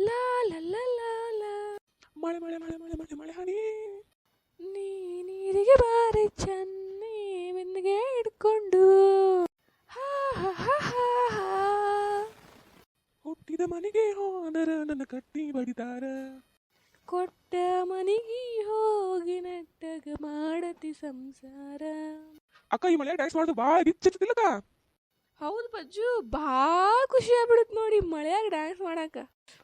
ಲಾ ಲಾ ಲಾ ಲಾ ಲಾ ಮಳೆ ಮಳೆ ಮಳೆ ಮಳೆ ಮಳೆ ಮಳೆ ಹನಿ ನೀ ನೀರಿಗೆ ಬಾರಿ ಚೆನ್ನಿ ಬೆನ್ನಿಗೆ ಹಿಡ್ಕೊಂಡು. ಹಾ ಹಾ ಹಾ ಹಾ ಹಾ. ಹುಟ್ಟಿದ ಮನೆಗೆ ಹೋದರ ನನ್ನ ಕಟ್ಟಿ ಬಡಿದಾರ. ಕೊಟ್ಟ ಮನಿಗೆ ಹೋಗಿ ನಟ್ಟಗ ಮಾಡತಿ ಸಂಸಾರ. ಅಕ್ಕ ಈ ಮಳೆ ಡ್ಯಾನ್ಸ್ ಮಾಡೋದು ಭಾಳ ಗಿಚ್ಚಿತ್ತಿಲ್ಲಕ್ಕ ಹೌದು ಬಜ್ಜು ಭಾಳ ಖುಷಿ ಆಗ್ಬಿಡುತ್ತೆ ನೋಡಿ ಮಳೆಯಾಗ ಡ್ಯಾನ್ಸ್ ಮಾಡಾಕ.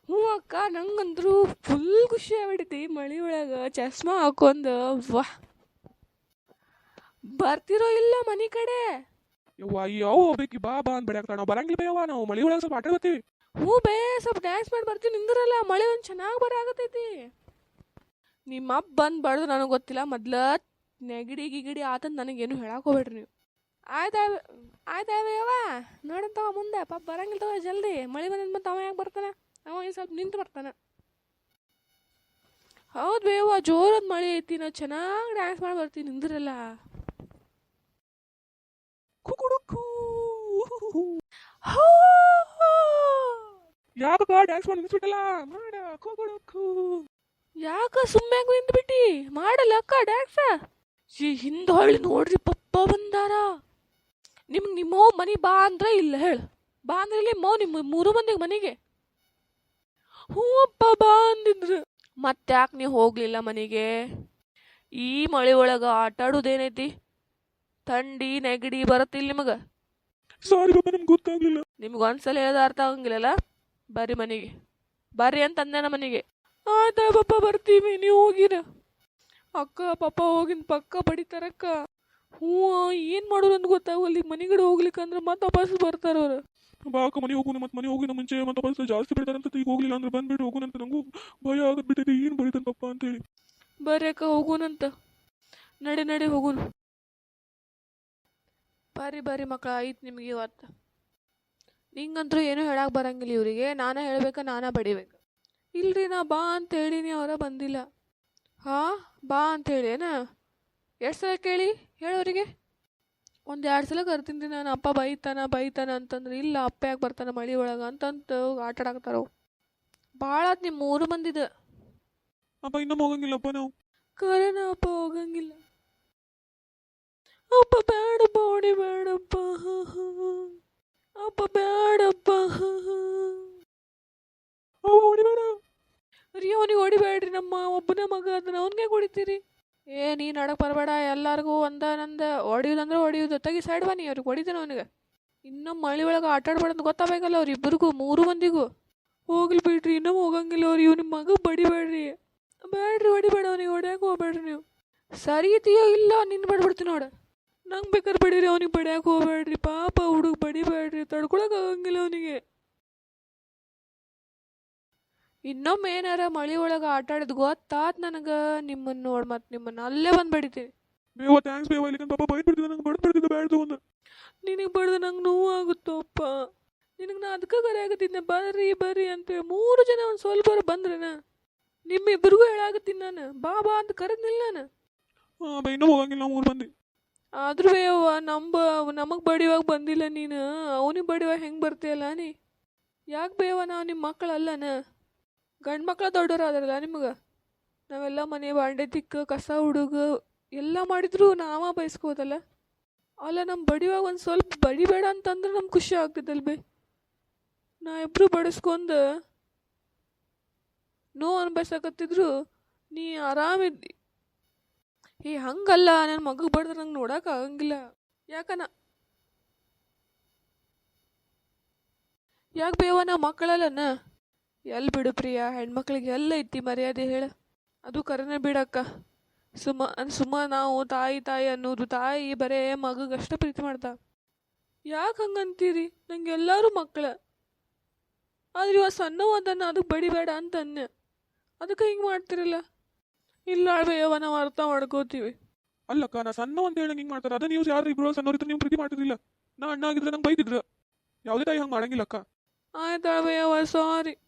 ಹ್ಞೂ ಅಕ್ಕ ನಂಗಂದ್ರು ಫುಲ್ ಖುಷಿ ಆಗ್ಬಿಡೈತಿ ಮಳೆ ಒಳಗೆ. ಚಸ್ಮಾ ಹಾಕೊಂಡ್ ವಾ. ಬರ್ತಿರೋ ಇಲ್ಲ ಮನೆ ಕಡೆ. ಯವ್ವ ಯಾವ ಹೋಗ್ಬೇಕಿ? ಬಾ ಬಾ ಅಂತ ನಾವು ಬರಂಗಿಲ್ಲ ಬೇವ ನಾವು ಮಳೆ ಒಳಗೆ ಸ್ವಲ್ಪ ಆಟ ಬರ್ತೀವಿ. ಹ್ಞೂ ಬೇ ಸ್ವಲ್ಪ ಡ್ಯಾನ್ಸ್ ಮಾಡಿ ಬರ್ತೀವಿ. ನಿಂದಿರಲ್ಲ ಮಳೆ ಒಂದು ಚೆನ್ನಾಗಿ ಬರಾಗತೈತಿ ನಿಮ್ಮ ಅಪ್ಪ ಬಂದು ಬಡ್ದು ನನಗೆ ಗೊತ್ತಿಲ್ಲ. ಮೊದ್ಲ ನೆಗಡಿ ಗಿಗಡಿ ಆತಂದು ನನಗೇನು ಹೇಳಕ್ಕೆ ಹೋಗ್ಬೇಡ್ರಿ ನೀವು. ಆಯ್ತು ಆಯ್ತಾವ ಯವ್ವ ತಗೋ ಮುಂದೆ. ಪಾಪ ಬರಂಗಿಲ್ಲ ತಗೋ ಜಲ್ದಿ. ಮಳೆ ಬಂದ್ ಮತ್ತೆ ಅವ ಯಾಕೆ ಬರ್ತಾನೆ? ಅವ ಈ ಸ್ವಲ್ಪ ನಿಂತು ಬರ್ತಾನೆ. ಹೌದು ಬೇವ ಜೋರದ ಮಳೆ ಐತಿ. ನಾ ಚೆನ್ನಾಗಿ ಡ್ಯಾನ್ಸ್ ಮಾಡಿ ಬರ್ತೀನಿ ನಿಂದ್ರಲ್ಲ. ಯಾಕಕ್ಕ ಡ್ಯಾನ್ಸ್ ಮಾಡಿ ಮಾಡ ಕುಕುಡುಕು. ಯಾಕ ಸುಮ್ಮನೆ ನಿಂತ್ಬಿಟ್ಟಿ? ಮಾಡಲ್ಲ ಅಕ್ಕ ಡ್ಯಾನ್ಸ್ ಈ ಹಿಂದೆ ಹೊಳ್ಳಿ ನೋಡ್ರಿ ಪಪ್ಪ ಬಂದಾರ. ನಿಮ್ಗೆ ನಿಮ್ಮ ಮನೆ ಬಾ ಅಂದ್ರೆ ಇಲ್ಲ ಹೇಳು. ಬಾ ಅಂದ್ರೆ ಇಲ್ಲಿ ಮೋ ನಿಮ್ಮ ಮೂರು ಮಂದಿಗೆ ಮನೆಗೆ. ಹ್ಞೂ ಅಪ್ಪ ಬಾ ಅಂದಿದ್ರು. ಮತ್ತ್ಯಾಕೆ ನೀವು ಹೋಗ್ಲಿಲ್ಲ ಮನೆಗೆ? ಈ ಮಳೆ ಒಳಗೆ ಆಟ ಆಡೋದೇನೈತಿ? ಥಂಡಿ ನೆಗಡಿ ಬರತ್ತಿಲ್ಲ ನಿಮಗೆ? ಸಾರಿ ಬಾಬಾ ನಮ್ಗೆ ಗೊತ್ತಾಗ್ಲಿಲ್ಲ. ನಿಮ್ಗೆ ಒಂದ್ಸಲ ಹೇಳೋದು ಅರ್ಥ ಆಗಂಗಿಲ್ಲಲ್ಲ? ಬರ್ರಿ ಮನೆಗೆ. ಬರ್ರಿ ಅಂತ ಅಂದೆ ಮನೆಗೆ. ಆಯ್ತಾ ಪಪ್ಪ ಬರ್ತೀವಿ ನೀವು ಹೋಗಿರ. ಅಕ್ಕ ಪಪ್ಪ ಹೋಗಿನ ಪಕ್ಕ ಬಡಿತಾರಕ್ಕ. ಹ್ಞೂ ಏನು ಮಾಡೋರು ಅಂತ ಗೊತ್ತಾಗಲ್ಲ ಈಗ ಮನೆಗಡೆ ಹೋಗ್ಲಿಕ್ಕಂದ್ರೆ ಮತ್ತೆ ವಾಪಸ್ ಬರ್ತಾರೆ ಅವ್ರು. ಬಾ ಅಕ್ಕ ಮನೆ ಹೋಗೋಣ ಮತ್ತೆ ಮನೆ ಹೋಗಿನ ಮುಂಚೆ ಮತ್ತೆ ವಾಪಸ್ ಜಾಸ್ತಿ ಬಿಡ್ತಾರಂತ ಈಗ ಹೋಗ್ಲಿಲ್ಲ ಅಂದ್ರೆ ಬಂದ್ಬಿಟ್ಟು ಅಂತ ನಂಗೂ ಭಯ ಆಗದ್ಬಿಟ್ಟಿದೆ ಏನು ಬರೀತಾನೆ ಪಪ್ಪ ಅಂತೇಳಿ ಬರ್ರಿ ಅಕ್ಕ ಹೋಗೋಣಂತ ನಡೆ ನಡೆ ಹೋಗೋಣ ಬಾರಿ ಬಾರಿ ಮಕ್ಕಳ ಆಯ್ತು ನಿಮಗೆ ಇವತ್ತು. ನಿಂಗಂತೂ ಏನೂ ಹೇಳಕ್ಕೆ ಬರಂಗಿಲ್ಲ ಇವರಿಗೆ. ನಾನೇ ಹೇಳ್ಬೇಕಾ ನಾನೇ ಬಡಿಬೇಕು. ಇಲ್ರಿ ನಾ ಬಾ ಅಂತ ಹೇಳಿನಿ ಅವರ ಬಂದಿಲ್ಲ. ಹಾಂ ಬಾ ಅಂತ ಹೇಳಿ ಏನ? ಎಷ್ಟು ಸಲ ಕೇಳಿ ಹೇಳೋರಿಗೆ. ಒಂದು ಎರಡು ಸಲ ಕರ್ತೀನಿ ನಾನು ಅಪ್ಪ ಬೈತಾನ ಬೈತಾನ ಅಂತಂದ್ರೆ ಇಲ್ಲ ಅಪ್ಪ ಯಾಕೆ ಬರ್ತಾನೆ ಮಳಿ ಒಳಗೆ ಅಂತಂತ ಆಟ ಆಡಾಕ್ತಾರ ಭಾಳ ಆತ್ ನಿಮ್ಮ ಮೂರು ಮಂದಿದ. ಅಪ್ಪ ಇನ್ನೂ ಹೋಗಂಗಿಲ್ಲಪ್ಪ ನಾವು. ಕರೆನ ಅಪ್ಪ ಹೋಗಂಗಿಲ್ಲ. ಅಪ್ಪ ಬೇಡಪ್ಪ ಹೊಡಿ ಬೇಡಪ್ಪ ಅಪ್ಪ ಬೇಡಪ್ಪ ಹೊಡಿಬೇಡ ರೀ ಅವನಿಗೆ ಹೊಡಿಬೇಡ್ರಿ ನಮ್ಮ ಒಬ್ಬನೇ ಮಗ ಅದನ್ನ ಅವನಿಗೆ ಹೊಡಿತೀರಿ? ಏ ನೀ ನಡಕ್ ಬರಬೇಡ, ಎಲ್ಲರಿಗೂ ಒಂದ ನಂದ ಹೊಡಿಯೋದಂದ್ರೆ ಹೊಡಿಯೋದು. ತೆಗಿ ಸೈಡ್ ಬನ್ನಿ ಅವ್ರಿಗೆ ಹೊಡಿತೀನಿ ಅವನಿಗೆ. ಇನ್ನೂ ಮಳೆ ಒಳಗೆ ಆಟ ಆಡ್ಬೇಡಂತ ಗೊತ್ತಾಗಬೇಕಲ್ಲ ಅವ್ರಿಬ್ಬರಿಗೂ ಮೂರು ಮಂದಿಗೂ. ಹೋಗ್ಲಿ ಬಿಡ್ರಿ, ಇನ್ನೂ ಹೋಗಂಗಿಲ್ಲ ಅವ್ರು ನಿಮ್ಮ ಮಗ ಬಡಿಬೇಡ್ರಿ. ಬೇಡ್ರಿ, ಹೊಡಿಬೇಡ ಅವ್ನಿಗೆ, ಹೊಡ್ಯಾಕೆ ಹೋಗ್ಬೇಡ್ರಿ ನೀವು. ಸರಿ ಇದೆಯೋ ಇಲ್ಲ ನಿನ್ನ ಬಡ್ಬಿಡ್ತೀನಿ ನೋಡು. ನಂಗೆ ಬೇಕಾದ್ರೆ ಬಡೀರಿ, ಅವ್ನಿಗೆ ಬಡಿಯಾಕ ಹೋಗ್ಬೇಡ್ರಿ. ಪಾಪ ಹುಡುಗ ಬಡಿಬೇಡ್ರಿ ತಡ್ಕೊಳಕ್ಕೆ ಆಗಂಗಿಲ್ಲ ಅವನಿಗೆ. ಇನ್ನೊಮ್ಮೆ ಏನಾರ ಮಳಿ ಒಳಗೆ ಆಟ ಆಡಿದ್ ಗೊತ್ತಾತ್ ನನಗೆ ನಿಮ್ಮನ್ನ ನೋಡಿ ಮತ್ತೆ ನಿಮ್ಮನ್ನ ಅಲ್ಲೇ ಬಂದು ಬಡಿತೀನಿ ಬೇವ ಥ್ಯಾಂಕ್ಸ್ ಬೇವ ಇಲ್ಲಿ ಪಾಪ ಬೈಟ್ ಬಿಡ್ತಿದ್ದೆ ನಂಗೆ ಬಡ್ದು ಬಿಡ್ತಿದ್ದೆ ಬ್ಯಾಡ್ ತಗೊಂಡು. ನಿನಗೆ ಬಡ್ದು ನಂಗೆ ನೋವು ಆಗುತ್ತಪ್ಪ ನಿನಗೆ ನಾ ಅದಕ್ಕೆ ಕರೆ ಆಗತ್ತಿದ್ದೆ ಬರ್ರಿ ಬರ್ರಿ ಅಂತೇಳಿ ಮೂರು ಜನ ಒಂದು ಸ್ವಲ್ಪ ಬಂದ್ರನ. ನಿಮ್ಮಿಬ್ಬರಿಗೂ ಹೇಳಾಕತ್ತೀನಿ ನಾನು ಬಾ ಬಾ ಅಂತ ಕರೆದ್ನಿಲ್ಲ ನಾನು. ಹಾಂ ಬೈ ಇನ್ನೂ ಹೋಗಂಗಿಲ್ಲ ಮೂರು ಮಂದಿ. ಆದ್ರೂ ಬೇವ ನಂಬ ನಮಗೆ ಬಡಿವಾಗ ಬಂದಿಲ್ಲ ನೀನು ಅವನಿಗೆ ಬಡಿವಾಗ ಹೆಂಗೆ ಬರ್ತೀಯಲ್ಲ ನೀ. ಯಾಕೆ ಬೇವ ನಾವು ನಿಮ್ಮ ಮಕ್ಕಳಲ್ಲನ ಗಂಡು ಮಕ್ಳು ದೊಡ್ಡವ್ರು ಆದ್ರಲ್ಲ ನಿಮ್ಗೆ? ನಾವೆಲ್ಲ ಮನೆ ಬಾಂಡೆ ತಿಕ್ಕ, ಕಸ ಹುಡುಗ, ಎಲ್ಲ ಮಾಡಿದ್ರು ನಾವ ಬಯಸ್ಕೋದಲ್ಲ ಅಲ್ಲ ನಮ್ಮ ಬಡಿವಾಗ ಒಂದು ಸ್ವಲ್ಪ ಬಡಿಬೇಡ ಅಂತಂದ್ರೆ ನಮ್ಗೆ ಖುಷಿ ಆಗ್ತದಲ್ ಬೇ. ನಾ ಇಬ್ರು ಬಡಿಸ್ಕೊಂಡ್ ನೋವು ಅನ್ಬಯಸಕತ್ತಿದ್ರು, ನೀ ಆರಾಮಿದ್ದಿ ಏ ಹಂಗಲ್ಲ ನನ್ನ ಮಗ ಬಡ್ದ್ರೆ ನಂಗೆ ನೋಡಕ್ಕೆ ಆಗಂಗಿಲ್ಲ. ಯಾಕನ ಯಾಕೆ ಬೇವ ನಾ ಮಕ್ಕಳಲ್ಲನ ಎಲ್ಲಿ ಬಿಡು ಪ್ರಿಯ ಹೆಣ್ಮಕ್ಳಿಗೆ ಎಲ್ಲ ಐತಿ ಮರ್ಯಾದೆ ಹೇಳ? ಅದು ಕರೆನೇ ಬಿಡಕ್ಕ. ಸುಮ್ಮ ಸುಮ್ಮ ನಾವು ತಾಯಿ ತಾಯಿ ಅನ್ನೋದು ತಾಯಿ ಬರೇ ಮಗಗಷ್ಟ ಪ್ರೀತಿ ಮಾಡ್ತಾ. ಯಾಕೆ ಹಂಗಂತೀರಿ? ನಂಗೆ ಎಲ್ಲರೂ ಮಕ್ಕಳ ಆದ್ರೆ ಇವಾಗ ಸಣ್ಣವ ಅದನ್ನ ಅದಕ್ಕೆ ಬಡಿಬೇಡ ಅಂತ ಅನ್ಯ. ಅದಕ್ಕೆ ಹಿಂಗೆ ಮಾಡ್ತಿರಲ್ಲ? ಇಲ್ಲ ಬೇವ ನಾವು ಅರ್ಥ ಮಾಡ್ಕೋತೀವಿ. ಅಲ್ಲಕ್ಕ ನಾ ಸಣ್ಣ ಅಂತ ಹೇಳಿ ಹಿಂಗೆ ಮಾಡ್ತಾರೆ. ಅದ ನೀವು ಯಾರು ಇಬ್ರು ಸಣ್ಣವ್ರಿದ್ರೆ ನೀವು ಪ್ರೀತಿ ಮಾಡ್ತಿರ್ಲಿಲ್ಲ? ನಾ ಅಣ್ಣ ಆಗಿದ್ರೆ ನಂಗೆ ಬೈತಿದ್ರು ಯಾವುದೇ ತಾಯಿ ಹಂಗೆ ಮಾಡಂಗಿಲ್ಲಕ್ಕ ಆಯ್ತಾಳ್ಬೇಯವ್ವ ಸಾರಿ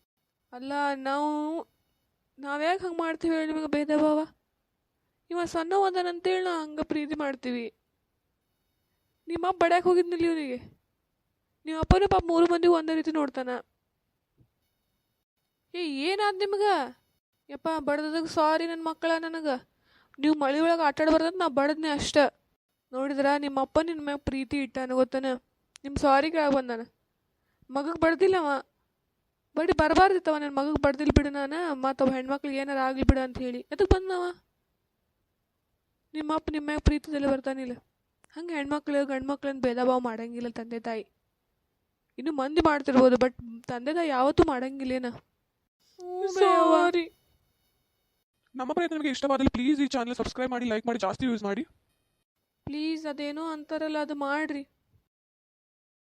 ಅಲ್ಲ, ನಾವು ನಾವ್ಯಾಕೆ ಹಂಗೆ ಮಾಡ್ತೀವಿ ಹೇಳಿ ನಿಮಗೆ ಭೇದ ಭಾವ? ಇವ ಸಣ್ಣ ಅಂತೇಳಿ ನಾ ಹಂಗೆ ಪ್ರೀತಿ ಮಾಡ್ತೀವಿ. ನಿಮ್ಮ ಅಪ್ಪ ಬಡ್ಯಾಕೆ ಹೋಗಿದ್ನಿಲ್ಲ ಇವನಿಗೆ? ನಿಮ್ಮ ಅಪ್ಪನ ಪಾಪ ಮೂರು ಮಂದಿ ಒಂದೇ ರೀತಿ ನೋಡ್ತಾನೆ. ಏ, ಏನಾದ್ ನಿಮ್ಗೆ? ಯಪ್ಪ ಬಡ್ದದಕ್ಕೆ ಸಾರಿ ನನ್ನ ಮಕ್ಕಳ ನನಗೆ. ನೀವು ಮಳೆ ಒಳಗೆ ಆಟಾಡ ಬರ್ತದ ನಾ ಬಡದ್ನೆ ಅಷ್ಟ. ನೋಡಿದ್ರ ನಿಮ್ಮ ಅಪ್ಪ ನಿನ್ನ ಮ್ಯಾಗ ಪ್ರೀತಿ ಇಟ್ಟಾನ ಗೊತ್ತಾನ? ನಿಮ್ಮ ಸಾರಿ ಕೇಳ ಬಂದಾನ. ಮಗಗೆ ಬಡ್ದಿಲ್ಲವ ಬಡಿ ಬರಬಾರ್ದಿತ್ತವ ನನ್ನ ಮಗಗೆ ಬಡ್ದಿಲ್ ಬಿಡು ನಾನು ಮತ್ತು ಅವ ಹೆಣ್ಮಕ್ಳಿಗೆ ಏನಾರು ಆಗಲಿ ಬಿಡು ಅಂತ ಹೇಳಿ. ಎದಕ್ಕೆ ಬಂದವ ನಿಮ್ಮ ಅಪ್ಪ ನಿಮ್ಮ ಮ್ಯಾಗ ಪ್ರೀತಿದಲ್ಲಿ ಬರ್ತಾನಿಲ್ಲ ಹಂಗೆ ಹೆಣ್ಮಕ್ಳು ಗಂಡು ಮಕ್ಳನ್ನ ಭೇದ ಭಾವ ಮಾಡಂಗಿಲ್ಲ ತಂದೆ ತಾಯಿ. ಇನ್ನು ಮಂದಿ ಮಾಡ್ತಿರ್ಬೋದು ಬಟ್ ತಂದೆ ತಾಯಿ ಯಾವತ್ತೂ ಮಾಡಂಗಿಲ್ಲೇನ? ಸಾರಿ. ನಮ್ಮ ಪ್ರಯತ್ನ ನಿಮಗೆ ಇಷ್ಟವಾದಲ್ಲಿ ಪ್ಲೀಸ್ ಈ ಚಾನಲ್ ಸಬ್ಸ್ಕ್ರೈಬ್ ಮಾಡಿ ಲೈಕ್ ಮಾಡಿ ಜಾಸ್ತಿ ಯೂಸ್ ಮಾಡಿ. ಪ್ಲೀಸ್ ಅದೇನೋ ಅಂತಾರಲ್ಲ ಅದು ಮಾಡ್ರಿ.